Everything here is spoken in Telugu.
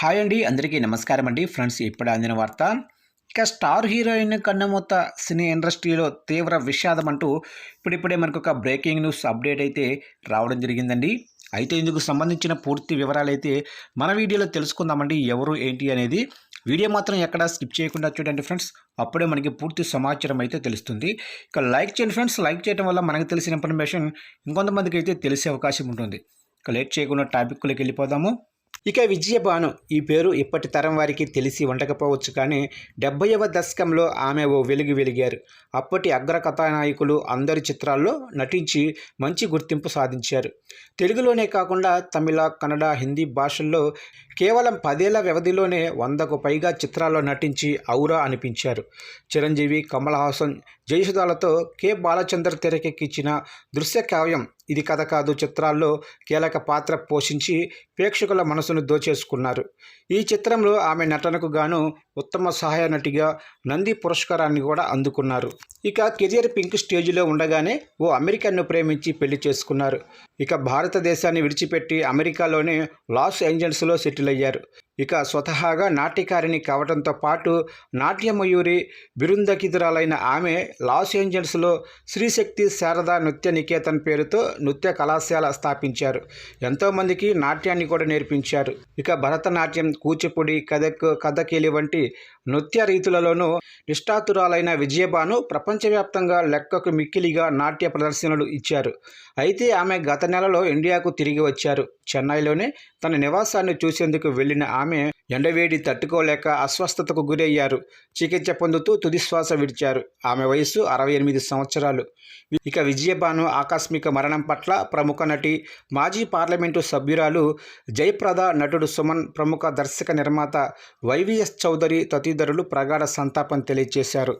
హాయ్ అండి అందరికీ నమస్కారం అండి. ఫ్రెండ్స్ ఇప్పుడు అందిన వార్త. ఇక స్టార్ హీరోయిన్ కన్నమూత సినీ ఇండస్ట్రీలో తీవ్ర విషాదం అంటూ ఇప్పుడిప్పుడే మనకు ఒక బ్రేకింగ్ న్యూస్ అప్డేట్ అయితే రావడం జరిగిందండి. అయితే ఇందుకు సంబంధించిన పూర్తి వివరాలు అయితే మన వీడియోలో తెలుసుకుందామండి ఎవరు ఏంటి అనేది. వీడియో మాత్రం ఎక్కడ స్కిప్ చేయకుండా చూడండి ఫ్రెండ్స్. అప్పుడే మనకి పూర్తి సమాచారం అయితే తెలుస్తుంది. ఇక లైక్ చేయండి ఫ్రెండ్స్. లైక్ చేయడం వల్ల మనకు తెలిసిన ఇన్ఫర్మేషన్ ఇంకొంతమందికి అయితే తెలిసే అవకాశం ఉంటుంది. ఇక లేట్ చేయకుండా టాపిక్లోకి వెళ్ళిపోదాము. ఇక విజయభాను ఈ పేరు ఇప్పటి తరం వారికి తెలిసి ఉండకపోవచ్చు కానీ డెబ్బైవ దశకంలో ఆమె ఓ వెలుగు వెలిగారు. అప్పటి అగ్ర కథానాయకులు అందరి చిత్రాల్లో నటించి మంచి గుర్తింపు సాధించారు. తెలుగులోనే కాకుండా తమిళ కన్నడ హిందీ భాషల్లో కేవలం పదేళ్ళ వ్యవధిలోనే వందకు పైగా చిత్రాల్లో నటించి ఔరా అనిపించారు. చిరంజీవి కమల్ హాసన్ జయసుధాలతో కె. బాలచందర్ తెరకెక్కించిన దృశ్య కావ్యం ఇది కథ కాదు చిత్రాల్లో కీలక పాత్ర పోషించి ప్రేక్షకుల మనసును దోచేసుకున్నారు. ఈ చిత్రంలో ఆమె నటనకు గాను ఉత్తమ సహాయ నటిగా నంది పురస్కారాన్ని కూడా అందుకున్నారు. ఇక కెరియర్ పింక్ స్టేజ్లో ఉండగానే ఓ అమెరికన్ను ప్రేమించి పెళ్ళి చేసుకున్నారు. ఇక భారతదేశాన్ని విడిచిపెట్టి అమెరికాలోనే లాస్ ఏంజల్స్లో సెటిల్ అయ్యారు. ఇక స్వతహాగా నాట్యకారిణి కావడంతో పాటు నాట్యమయూరి బిరుందకిదురాలైన ఆమె లాస్ ఏంజల్స్లో శ్రీశక్తి శారదా నృత్య నికేతన్ పేరుతో నృత్య కళాశాల స్థాపించారు. ఎంతోమందికి నాట్యాన్ని కూడా నేర్పించారు. ఇక భరతనాట్యం కూచిపూడి కథక్ కథకేలి వంటి నృత్య రీతులలోనూ నిష్ఠాతురాలైన విజయబాను ప్రపంచవ్యాప్తంగా లెక్కకు మిక్కిలిగా నాట్య ప్రదర్శనలు ఇచ్చారు. అయితే ఆమె గత నెలలో ఇండియాకు తిరిగి వచ్చారు. చెన్నైలోనే తన నివాసాన్ని చూసేందుకు వెళ్ళిన ఆమె ఆమె ఎండవేడి తట్టుకోలేక అస్వస్థతకు గురయ్యారు. చికిత్స పొందుతూ తుదిశ్వాస విడిచారు. ఆమె వయసు అరవై ఎనిమిది సంవత్సరాలు. ఇక విజయభాను ఆకస్మిక మరణం పట్ల ప్రముఖ నటి మాజీ పార్లమెంటు సభ్యురాలు జయప్రద నటుడు సుమన్ ప్రముఖ దర్శక నిర్మాత వైవిఎస్ చౌదరి తదితరులు ప్రగాఢ సంతాపం తెలియజేశారు.